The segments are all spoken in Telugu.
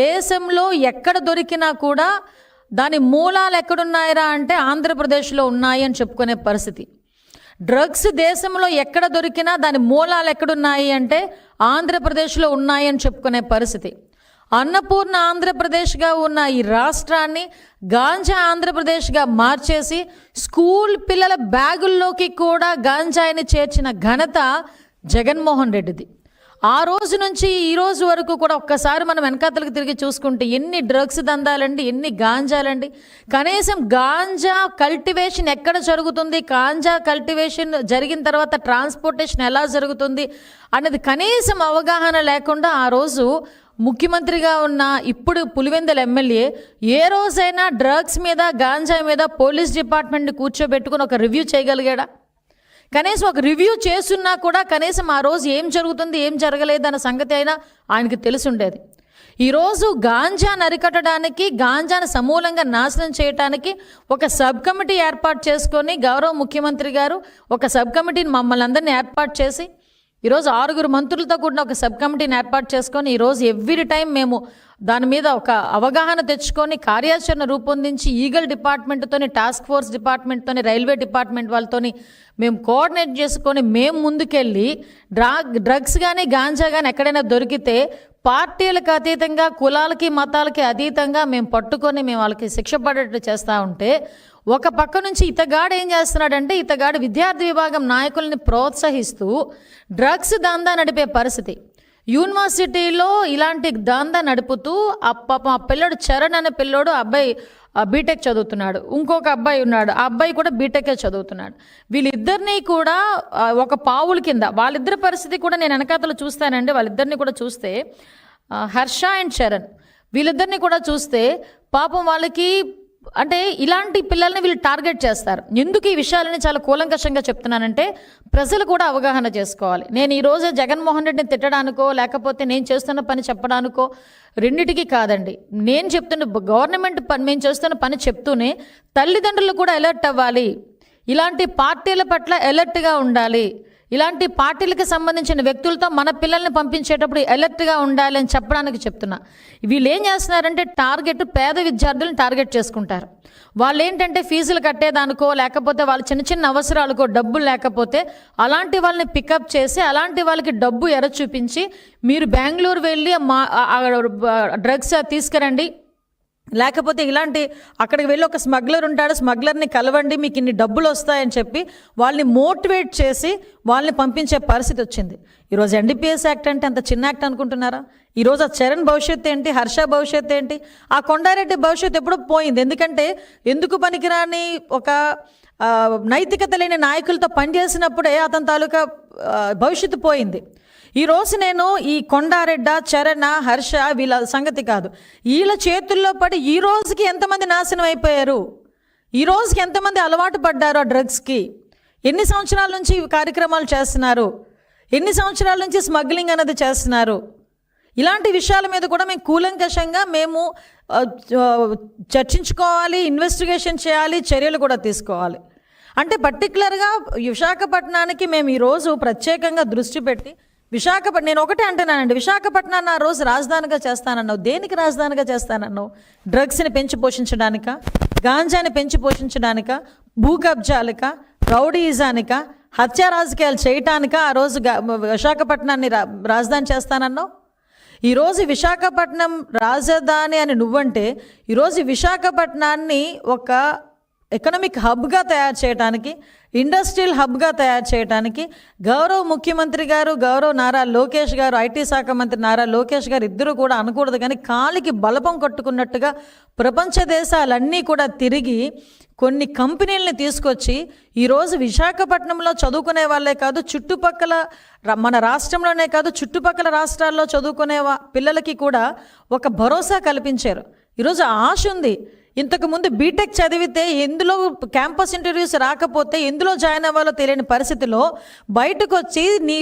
దేశంలో ఎక్కడ దొరికినా కూడా దాని మూలాలు ఎక్కడున్నాయరా అంటే ఆంధ్రప్రదేశ్లో ఉన్నాయి అని చెప్పుకునే పరిస్థితి. డ్రగ్స్ దేశంలో ఎక్కడ దొరికినా దాని మూలాలు ఎక్కడున్నాయి అంటే ఆంధ్రప్రదేశ్లో ఉన్నాయి అని చెప్పుకునే పరిస్థితి. అన్నపూర్ణ ఆంధ్రప్రదేశ్గా ఉన్న ఈ రాష్ట్రాన్ని గాంజా ఆంధ్రప్రదేశ్గా మార్చేసి స్కూల్ పిల్లల బ్యాగుల్లోకి కూడా గాంజాయిని చేర్చిన ఘనత జగన్మోహన్ రెడ్డిది. ఆ రోజు నుంచి ఈ రోజు వరకు కూడా ఒక్కసారి మనం వెనకాతలకు తిరిగి చూసుకుంటే ఎన్ని డ్రగ్స్ దందాలండి ఎన్ని గాంజాలండి. కనీసం గాంజా కల్టివేషన్ ఎక్కడ జరుగుతుంది గాంజా కల్టివేషన్ జరిగిన తర్వాత ట్రాన్స్పోర్టేషన్ ఎలా జరుగుతుంది అనేది కనీసం అవగాహన లేకుండా ఆ రోజు ముఖ్యమంత్రిగా ఉన్న ఇప్పుడు పులివెందుల ఎమ్మెల్యే ఏ రోజైనా డ్రగ్స్ మీద గాంజా మీద పోలీస్ డిపార్ట్మెంట్ని కూర్చోబెట్టుకుని ఒక రివ్యూ చేయగలిగాడా? కనీసం ఒక రివ్యూ చేస్తున్నా కూడా కనీసం ఆ రోజు ఏం జరుగుతుంది ఏం జరగలేదు అన్న సంగతి అయినా ఆయనకి తెలుసుండేది ఈరోజు గాంజాను అరికట్టడానికి గాంజాను సమూలంగా నాశనం చేయడానికి ఒక సబ్ కమిటీ ఏర్పాటు చేసుకొని గౌరవ ముఖ్యమంత్రి గారు ఒక సబ్ కమిటీని మమ్మల్ని అందరినీ ఏర్పాటు చేసి ఈరోజు ఆరుగురు మంత్రులతో కూడిన ఒక సబ్ కమిటీని ఏర్పాటు చేసుకొని ఈరోజు ఎవ్రీ టైం మేము దాని మీద ఒక అవగాహన తెచ్చుకొని కార్యాచరణ రూపొందించి ఈగల్ డిపార్ట్మెంట్తోని టాస్క్ ఫోర్స్ డిపార్ట్మెంట్తోని రైల్వే డిపార్ట్మెంట్ వాళ్ళతోని మేము కోఆర్డినేట్ చేసుకొని మేము ముందుకెళ్ళి డ్రా డ్రగ్స్ కానీ గాంజా కానీ ఎక్కడైనా దొరికితే పార్టీలకు అతీతంగా కులాలకి మతాలకి అతీతంగా మేము పట్టుకొని మేము వాళ్ళకి శిక్ష పడేటట్టు చేస్తూ ఉంటే ఒక పక్క నుంచి ఇతగాడు ఏం చేస్తున్నాడంటే ఇతగాడు విద్యార్థి విభాగం నాయకుల్ని ప్రోత్సహిస్తూ డ్రగ్స్ దందా నడిపే పరిస్థితి. యూనివర్సిటీలో ఇలాంటి దందా నడుపుతూ ఆ పాపం ఆ పిల్లడు చరణ్ అనే పిల్లోడు అబ్బాయి బీటెక్ చదువుతున్నాడు. ఇంకొక అబ్బాయి ఉన్నాడు. ఆ అబ్బాయి కూడా బీటెకే చదువుతున్నాడు. వీళ్ళిద్దరినీ కూడా ఒక పావుల కింద వాళ్ళిద్దరి పరిస్థితి కూడా నేను వెనకాతలు చూస్తానండి. వాళ్ళిద్దరిని కూడా చూస్తే హర్ష అండ్ చరణ్ వీళ్ళిద్దరిని కూడా చూస్తే పాపం వాళ్ళకి అంటే ఇలాంటి పిల్లల్ని వీళ్ళు టార్గెట్ చేస్తారు. ఎందుకు ఈ విషయాలని చాలా కూలంకషంగా చెప్తున్నానంటే ప్రజలు కూడా అవగాహన చేసుకోవాలి. నేను ఈరోజు జగన్మోహన్ రెడ్డిని తిట్టడానికో లేకపోతే నేను చేస్తున్న పని చెప్పడానికో రెండిటికి కాదండి. నేను చెప్తున్న గవర్నమెంట్ పని మేము చేస్తున్న పని చెప్తూనే తల్లిదండ్రులు కూడా అలర్ట్ అవ్వాలి. ఇలాంటి పార్టీల పట్ల అలర్ట్గా ఉండాలి. ఇలాంటి పార్టీలకు సంబంధించిన వ్యక్తులతో మన పిల్లల్ని పంపించేటప్పుడు ఎలర్ట్గా ఉండాలి అని చెప్పడానికి చెప్తున్నా. వీళ్ళు ఏం చేస్తున్నారంటే టార్గెట్ పేద విద్యార్థులను టార్గెట్ చేసుకుంటారు. వాళ్ళు ఏంటంటే ఫీజులు కట్టేదానికో లేకపోతే వాళ్ళ చిన్న చిన్న అవసరాలకో డబ్బులు లేకపోతే అలాంటి వాళ్ళని పికప్ చేసి అలాంటి వాళ్ళకి డబ్బు ఎర చూపించి మీరు బెంగళూరు వెళ్ళి మా డ్రగ్స్ తీసుకురండి లేకపోతే ఇలాంటి అక్కడికి వెళ్ళి ఒక స్మగ్లర్ ఉంటాడు స్మగ్లర్ని కలవండి మీకు ఇన్ని డబ్బులు వస్తాయని చెప్పి వాళ్ళని మోటివేట్ చేసి వాళ్ళని పంపించే పరిస్థితి వచ్చింది. ఈరోజు ఎన్డీపీఎస్ యాక్ట్ అంటే అంత చిన్న యాక్ట్ అనుకుంటున్నారా? ఈరోజు ఆ చరణ్ భవిష్యత్తు ఏంటి? హర్ష భవిష్యత్తు ఏంటి? ఆ కొండారెడ్డి భవిష్యత్తు ఎప్పుడో పోయింది. ఎందుకంటే ఎందుకు పనికిరాని ఒక నైతికత లేని నాయకులతో పనిచేసినప్పుడే అతని తాలూకా భవిష్యత్తు పోయింది. ఈరోజు నేను ఈ కొండారెడ్డ చరణ హర్ష వీళ్ళ సంగతి కాదు. వీళ్ళ చేతుల్లో పడి ఈ రోజుకి ఎంతమంది నాశనం అయిపోయారు? ఈ రోజుకి ఎంతమంది అలవాటు పడ్డారు ఆ డ్రగ్స్కి? ఎన్ని సంవత్సరాల నుంచి కార్యక్రమాలు చేస్తున్నారు? ఎన్ని సంవత్సరాల నుంచి స్మగ్లింగ్ అనేది చేస్తున్నారు? ఇలాంటి విషయాల మీద కూడా మేము కూలంకషంగా మేము చర్చించుకోవాలి ఇన్వెస్టిగేషన్ చేయాలి చర్యలు కూడా తీసుకోవాలి. అంటే పర్టికులర్గా విశాఖపట్నానికి మేము ఈరోజు ప్రత్యేకంగా దృష్టి పెట్టి విశాఖపట్నం నేను ఒకటే అంటున్నానండి విశాఖపట్నాన్ని ఆ రోజు రాజధానిగా చేస్తానన్నావు. దేనికి రాజధానిగా చేస్తానన్నావు? డ్రగ్స్ని పెంచి పోషించడానిక? గాంజాని పెంచి పోషించడానిక? భూ కబ్జాలక రౌడీయిజానిక? హత్య రాజకీయాలు చేయటానిక ఆ రోజు విశాఖపట్నాన్ని రా రాజధాని చేస్తానన్నావు? ఈరోజు విశాఖపట్నం రాజధాని అని నువ్వంటే ఈరోజు విశాఖపట్నాన్ని ఒక ఎకనామిక్ హబ్గా తయారు చేయడానికి ఇండస్ట్రియల్ హబ్గా తయారు చేయడానికి గౌరవ ముఖ్యమంత్రి గారు గౌరవ నారా లోకేష్ గారు ఐటీ శాఖ మంత్రి నారా లోకేష్ గారు ఇద్దరు కూడా అనకూడదు. కానీ కాలికి బలపం కట్టుకున్నట్టుగా ప్రపంచ దేశాలన్నీ కూడా తిరిగి కొన్ని కంపెనీలని తీసుకొచ్చి ఈరోజు విశాఖపట్నంలో చదువుకునే వాళ్ళే కాదు చుట్టుపక్కల మన రాష్ట్రంలోనే కాదు చుట్టుపక్కల రాష్ట్రాల్లో చదువుకునే పిల్లలకి కూడా ఒక భరోసా కల్పించారు. ఈరోజు ఆశ ఉంది. ఇంతకు ముందు బీటెక్ చదివితే ఎందులో క్యాంపస్ ఇంటర్వ్యూస్ రాకపోతే ఎందులో జాయిన్ అవ్వాలో తెలియని పరిస్థితిలో బయటకు వచ్చి నీ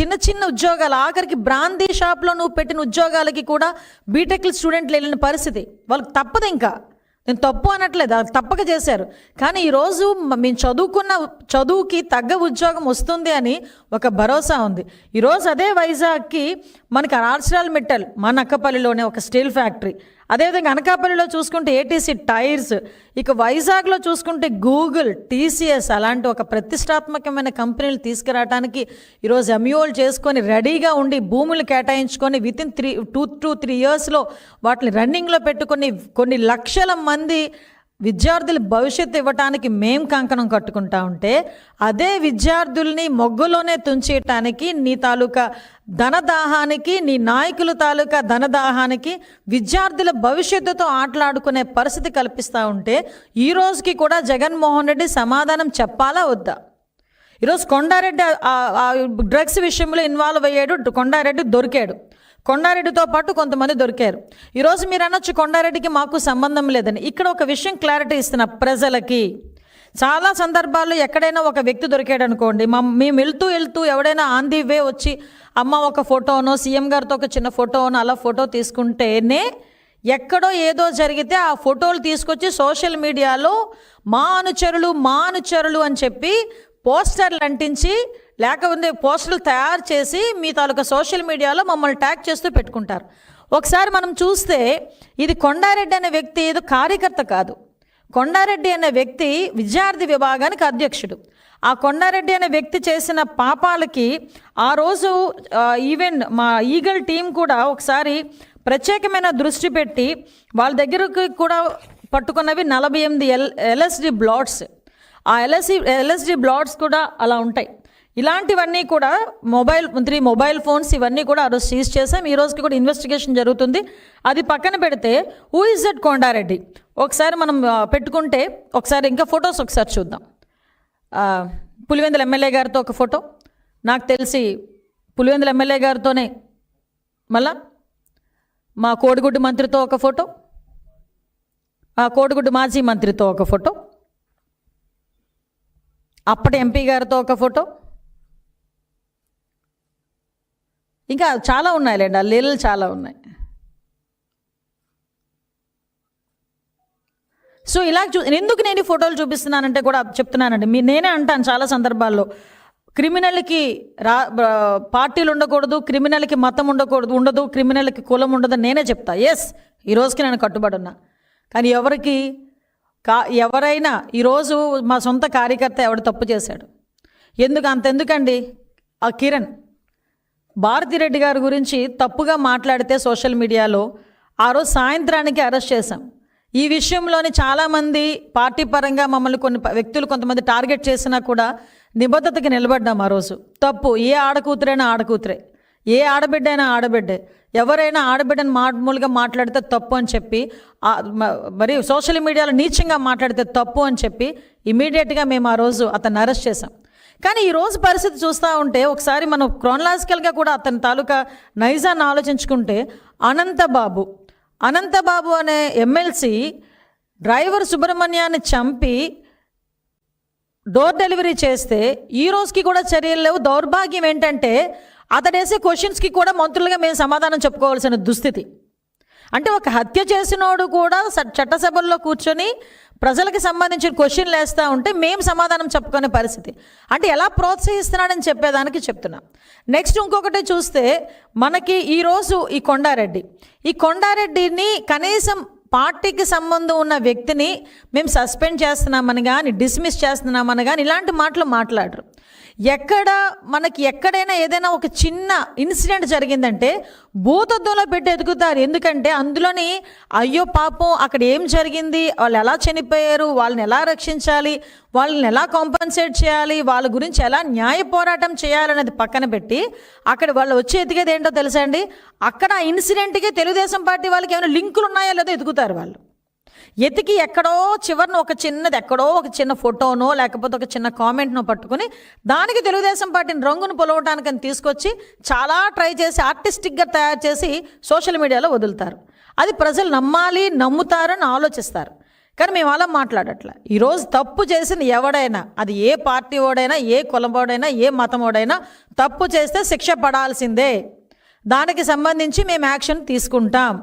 చిన్న చిన్న ఉద్యోగాలు ఆఖరికి బ్రాందీ షాప్లో నువ్వు పెట్టిన ఉద్యోగాలకి కూడా బీటెక్ స్టూడెంట్లు వెళ్ళిన పరిస్థితి. వాళ్ళకి తప్పదు ఇంకా. నేను తప్పు అనట్లేదు అది తప్పక చేశారు. కానీ ఈరోజు మేము చదువుకున్న చదువుకి తగ్గ ఉద్యోగం వస్తుంది అని ఒక భరోసా ఉంది. ఈరోజు అదే వైజాగ్కి మనకి ఆర్చరాల్ మిట్టల్ మన అక్కపల్లిలోనే ఒక స్టీల్ ఫ్యాక్టరీ. అదేవిధంగా అనకాపల్లిలో చూసుకుంటే ఏటీసీ టైర్స్ ఇక వైజాగ్లో చూసుకుంటే గూగుల్ టీసీఎస్ అలాంటి ఒక ప్రతిష్టాత్మకమైన కంపెనీలు తీసుకురావడానికి ఈరోజు ఎంయూఓలు చేసుకొని రెడీగా ఉండి భూములు కేటాయించుకొని within three two two three ఇయర్స్లో వాటిని రన్నింగ్లో పెట్టుకొని కొన్ని లక్షల మంది విద్యార్థుల భవిష్యత్తు ఇవ్వటానికి మేం కంకణం కట్టుకుంటా ఉంటే అదే విద్యార్థుల్ని మొగ్గులోనే తుంచేయటానికి నీ తాలూకా ధనదాహానికి నీ నాయకుల తాలూకా ధనదాహానికి విద్యార్థుల భవిష్యత్తుతో ఆటలాడుకునే పరిస్థితి కల్పిస్తూ ఉంటే ఈ రోజుకి కూడా జగన్మోహన్ రెడ్డి సమాధానం చెప్పాలా వద్దా? ఈరోజు కొండారెడ్డి డ్రగ్స్ విషయంలో ఇన్వాల్వ్ అయ్యాడు కొండారెడ్డి దొరికాడు. కొండారెడ్డితో పాటు కొంతమంది దొరికారు. ఈరోజు మీరు అనొచ్చు కొండారెడ్డికి మాకు సంబంధం లేదని. ఇక్కడ ఒక విషయం క్లారిటీ ఇస్తున్నా ప్రజలకి. చాలా సందర్భాల్లో ఎక్కడైనా ఒక వ్యక్తి దొరికాడు అనుకోండి. మా మేము వెళ్తూ వెళ్తూ ఎవడైనా ఆన్ ది వే వచ్చి అమ్మ ఒక ఫోటోనో సీఎం గారితో ఒక చిన్న ఫోటోనో అలా ఫోటో తీసుకుంటేనే ఎక్కడో ఏదో జరిగితే ఆ ఫోటోలు తీసుకొచ్చి సోషల్ మీడియాలో మా అనుచరులు మా అనుచరులు అని చెప్పి పోస్టర్లు అంటించి లేకపోతే పోస్టర్లు తయారు చేసి మీ తాలూకా సోషల్ మీడియాలో మమ్మల్ని ట్యాగ్ చేస్తూ పెట్టుకుంటారు. ఒకసారి మనం చూస్తే ఇది కొండారెడ్డి అనే వ్యక్తి ఏదో కార్యకర్త కాదు. కొండారెడ్డి అనే వ్యక్తి విద్యార్థి విభాగానికి అధ్యక్షుడు. ఆ కొండారెడ్డి అనే వ్యక్తి చేసిన పాపాలకి ఆ రోజు ఈవెన్ మా ఈగల్ టీం కూడా ఒకసారి ప్రత్యేకమైన దృష్టి పెట్టి వాళ్ళ దగ్గరకు కూడా పట్టుకున్నవి నలభై ఎనిమిది ఎల్ ఎల్ఎస్డి బ్లాట్స్. ఆ ఎల్ఎస్సి ఎల్ఎస్డి బ్లాట్స్ కూడా అలా ఉంటాయి. ఇలాంటివన్నీ కూడా మొబైల్ త్రీ మొబైల్ ఫోన్స్ ఇవన్నీ కూడా ఆ రోజు సీజ్ చేసాం ఈ రోజుకి కూడా ఇన్వెస్టిగేషన్ జరుగుతుంది. అది పక్కన పెడితే హూ ఇస్ దట్ కొండారెడ్డి? ఒకసారి మనం పెట్టుకుంటే ఒకసారి ఇంకా ఫొటోస్ ఒకసారి చూద్దాం. పులివెందుల ఎమ్మెల్యే గారితో ఒక ఫోటో. నాకు తెలిసి పులివెందుల ఎమ్మెల్యే గారితోనే మళ్ళా మా కోడిగుడ్డు మంత్రితో ఒక ఫోటో. ఆ కోడిగుడ్డు మాజీ మంత్రితో ఒక ఫోటో. అప్పటి ఎంపీ గారితో ఒక ఫోటో. ఇంకా చాలా ఉన్నాయిలేండి ఆ లీలలు చాలా ఉన్నాయి. సో ఇలా చూ ఎందుకు నేను ఈ ఫోటోలు చూపిస్తున్నానంటే కూడా చెప్తున్నానండి. మీ నేనే అంటాను చాలా సందర్భాల్లో. క్రిమినల్కి రా పార్టీలు ఉండకూడదు క్రిమినల్కి మతం ఉండకూడదు ఉండదు క్రిమినల్కి కులం ఉండదు నేనే చెప్తా. ఎస్ ఈ రోజుకి నేను కట్టుబడి ఉన్నా. కానీ ఎవరికి కా ఎవరైనా ఈరోజు మా సొంత కార్యకర్త ఎవడు తప్పు చేశాడు? ఎందుకు అంతెందుకండి? ఆ కిరణ్. భారతిరెడ్డి గారి గురించి తప్పుగా మాట్లాడితే సోషల్ మీడియాలో ఆ రోజు సాయంత్రానికి అరెస్ట్ చేశాం. ఈ విషయంలోని చాలామంది పార్టీ పరంగా మమ్మల్ని కొన్ని వ్యక్తులు కొంతమంది టార్గెట్ చేసినా కూడా నిబద్ధతకి నిలబడ్డాం ఆ రోజు. తప్పు ఏ ఆడకూతురైనా ఆడకూతురే ఏ ఆడబిడ్డ అయినా ఆడబిడ్డే ఎవరైనా ఆడబిడ్డని మామూలుగా మాట్లాడితే తప్పు అని చెప్పి మరి సోషల్ మీడియాలో నీచంగా మాట్లాడితే తప్పు అని చెప్పి ఇమీడియట్గా మేము ఆ రోజు అతన్ని అరెస్ట్ చేశాం. కానీ ఈ రోజు పరిస్థితి చూస్తూ ఉంటే ఒకసారి మనం క్రోనలాజికల్గా కూడా అతని తాలూకా నైజాన్ని ఆలోచించుకుంటే అనంతబాబు అనంతబాబు అనే ఎమ్మెల్సీ డ్రైవర్ సుబ్రహ్మణ్యాన్ని చంపి డోర్ డెలివరీ చేస్తే ఈ రోజుకి కూడా చర్యలు లేవు. దౌర్భాగ్యం ఏంటంటే అతడేసే క్వశ్చన్స్కి కూడా మంత్రులుగా మేము సమాధానం చెప్పుకోవాల్సిన దుస్థితి. అంటే ఒక హత్య చేసినోడు కూడా చట్టసభల్లో కూర్చొని ప్రజలకు సంబంధించిన క్వశ్చన్లు వేస్తూ ఉంటే మేము సమాధానం చెప్పుకునే పరిస్థితి. అంటే ఎలా ప్రోత్సహిస్తున్నాడని చెప్పేదానికి చెప్తున్నా. నెక్స్ట్ ఇంకొకటి చూస్తే మనకి ఈరోజు ఈ కొండారెడ్డి. ఈ కొండారెడ్డిని కనీసం పార్టీకి సంబంధం ఉన్న వ్యక్తిని మేము సస్పెండ్ చేస్తున్నామని కానీ డిస్మిస్ చేస్తున్నామని కానీ ఇలాంటి మాటలు మాట్లాడరు. ఎక్కడ మనకి ఎక్కడైనా ఏదైనా ఒక చిన్న ఇన్సిడెంట్ జరిగిందంటే భూతద్దంలో పెట్టి ఎదుగుతారు. ఎందుకంటే అందులోని అయ్యో పాపం అక్కడ ఏం జరిగింది? వాళ్ళు ఎలా చనిపోయారు? వాళ్ళని ఎలా రక్షించాలి? వాళ్ళని ఎలా కాంపన్సేట్ చేయాలి? వాళ్ళ గురించి ఎలా న్యాయ పోరాటం చేయాలనేది పక్కన పెట్టి అక్కడ వాళ్ళు వచ్చి ఎదిగేది ఏంటో తెలుసా అండి? అక్కడ ఆ ఇన్సిడెంట్కి తెలుగుదేశం పార్టీ వాళ్ళకి ఏమైనా లింకులు ఉన్నాయో? లేదో ఎదుగుతారు వాళ్ళు. ఎతికి ఎక్కడో చివరిన ఒక చిన్నది ఎక్కడో ఒక చిన్న ఫోటోనో లేకపోతే ఒక చిన్న కామెంట్నో పట్టుకుని దానికి తెలుగుదేశం పార్టీని రంగును పొలవటానికని తీసుకొచ్చి చాలా ట్రై చేసి ఆర్టిస్టిక్గా తయారు చేసి సోషల్ మీడియాలో వదులుతారు. అది ప్రజలు నమ్మాలి నమ్ముతారని ఆలోచిస్తారు. కానీ మేము అలా మాట్లాడట్లే. ఈరోజు తప్పు చేసిన ఎవడైనా అది ఏ పార్టీ ఓడైనా ఏ కులమోడైనా ఏ మతమోడైనా తప్పు చేస్తే శిక్ష పడాల్సిందే. దానికి సంబంధించి మేము యాక్షన్ తీసుకుంటాం.